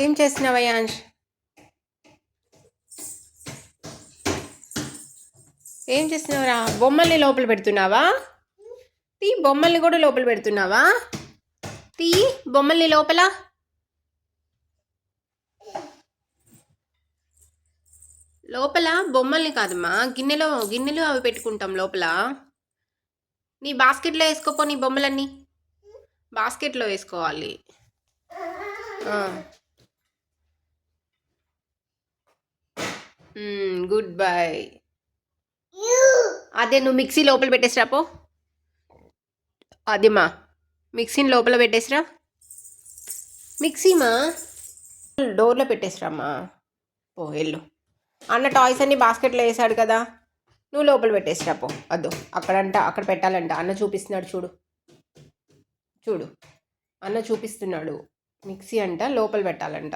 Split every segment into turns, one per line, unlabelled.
ఏం చేస్తున్నావా అంశ్ ఏం చేస్తున్నావురా బొమ్మల్ని లోపల పెడుతున్నావా? తీ బొమ్మల్ని కూడా లోపల పెడుతున్నావా? తీ బొమ్మల్ని లోపల. లోపల బొమ్మల్ని కాదమ్మా గిన్నెలో గిన్నెలు అవి పెట్టుకుంటాం లోపల. నీ బాస్కెట్లో వేసుకోపో నీ బొమ్మలన్నీ. బాస్కెట్లో వేసుకోవాలి. గుడ్ బై అదే నువ్వు మిక్సీ లోపల పెట్టేసిరా పో. అదేమా మిక్సీని లోపల పెట్టేసిరా. మిక్సీమా? డోర్లో పెట్టేసిరామ్మా. పో వెళ్ళు. అన్న టాయ్స్ అన్ని బాస్కెట్లో వేసాడు కదా. నువ్వు లోపల పెట్టేసిరా పో. అద్దు అక్కడంట అక్కడ పెట్టాలంట. అన్న చూపిస్తున్నాడు చూడు. చూడు. అన్న చూపిస్తున్నాడు. మిక్సీ అంట లోపల పెట్టాలంట.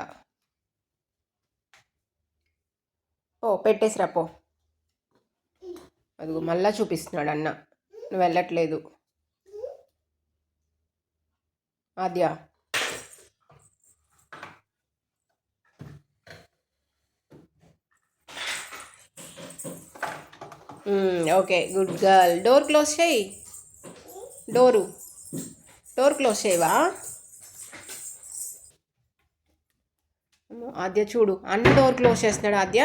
ఓ పెట్టేసిరా పో. అదిగో మళ్ళా చూపిస్తున్నాడు అన్న. నువ్వు వెళ్ళట్లేదు. Aadya. Okay good girl. Door close చేయి. డోరు. డోర్ క్లోజ్ చేయవా? ఆద్య చూడు అన్న డోర్ క్లోజ్ చేస్తున్నాడు ఆద్య.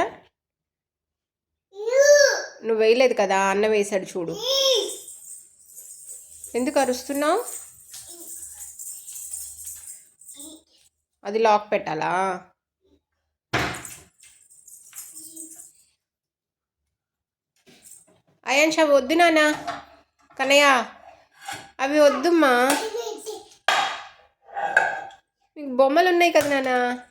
నువ్వు వేయలేదు కదా అన్న వేశాడు చూడు. ఎందుకు అరుస్తున్నావు? అది లాక్ పెట్టాలా? అయాన్ష వద్దు నాన్న. కనయ్యా అవి వద్దుమ్మా. మీకు బొమ్మలు ఉన్నాయి కదా నాన్న.